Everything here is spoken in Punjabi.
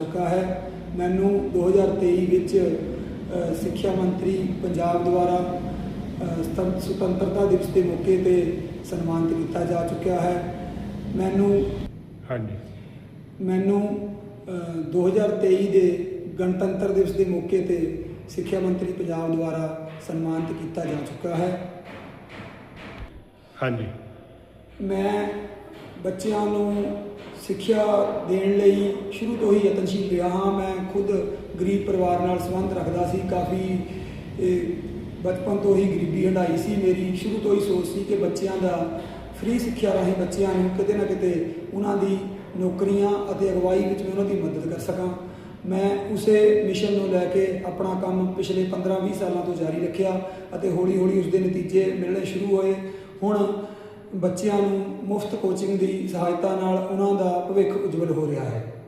ਚੁੱਕਾ ਹੈ। ਮੈਨੂੰ 2023 ਵਿੱਚ ਸਿੱਖਿਆ ਮੰਤਰੀ ਪੰਜਾਬ ਦੁਆਰਾ ਸੁਤੰਤਰਤਾ ਦਿਵਸ ਦੇ ਮੌਕੇ ਤੇ ਸਨਮਾਨਿਤ ਕੀਤਾ ਜਾ ਚੁੱਕਿਆ ਹੈ। ਮੈਨੂੰ ਹਾਂਜੀ। ਮੈਨੂੰ ਅ, 2023 ਦੇ ਗਣਤੰਤਰ ਦਿਵਸ ਦੇ ਮੌਕੇ ਤੇ ਸਿੱਖਿਆ ਮੰਤਰੀ ਪੰਜਾਬ ਦੁਆਰਾ ਸਨਮਾਨਿਤ ਕੀਤਾ ਜਾ ਚੁੱਕਾ ਹੈ। ਹਾਂਜੀ। ਮੈਂ ਬੱਚਿਆਂ ਨੂੰ ਸਿੱਖਿਆ ਦੇਣ ਲਈ ਸ਼ੁਰੂ ਤੋਂ ਹੀ ਯਤਨਸ਼ੀਲ ਰਿਹਾ ਹਾਂ। ਮੈਂ ਖੁਦ ਗਰੀਬ ਪਰਿਵਾਰ ਨਾਲ ਸੰਬੰਧ ਰੱਖਦਾ ਸੀ। ਕਾਫੀ ਬਚਪਨ ਤੋਂ ਹੀ ਗਰੀਬੀ ਹੰਡਾਈ ਸੀ ਮੇਰੀ। ਸ਼ੁਰੂ ਤੋਂ ਹੀ ਸੋਚ ਸੀ ਕਿ ਬੱਚਿਆਂ ਦਾ ਫ੍ਰੀ ਸਿੱਖਿਆ ਰਾਹੀਂ ਬੱਚਿਆਂ ਨੂੰ ਕਿਤੇ ਨਾ ਕਿਤੇ ਉਹਨਾਂ ਦੀ ਨੌਕਰੀਆਂ ਅਤੇ ਅਗਵਾਈ ਵਿੱਚ ਮੈਂ ਉਹਨਾਂ ਦੀ ਮਦਦ ਕਰ ਸਕਾਂ। ਮੈਂ ਉਸੇ ਮਿਸ਼ਨ ਨੂੰ ਲੈ ਕੇ ਆਪਣਾ ਕੰਮ ਪਿਛਲੇ 15-20 ਸਾਲਾਂ ਤੋਂ ਜਾਰੀ ਰੱਖਿਆ ਅਤੇ ਹੌਲੀ-ਹੌਲੀ ਉਸ ਦੇ ਨਤੀਜੇ ਮਿਲਣੇ ਸ਼ੁਰੂ ਹੋਏ। ਹੁਣ ਬੱਚਿਆਂ ਨੂੰ ਮੁਫਤ ਕੋਚਿੰਗ ਦੀ ਸਹਾਇਤਾ ਨਾਲ ਉਹਨਾਂ ਦਾ ਭਵਿੱਖ ਉਜਵਲ ਹੋ ਰਿਹਾ ਹੈ।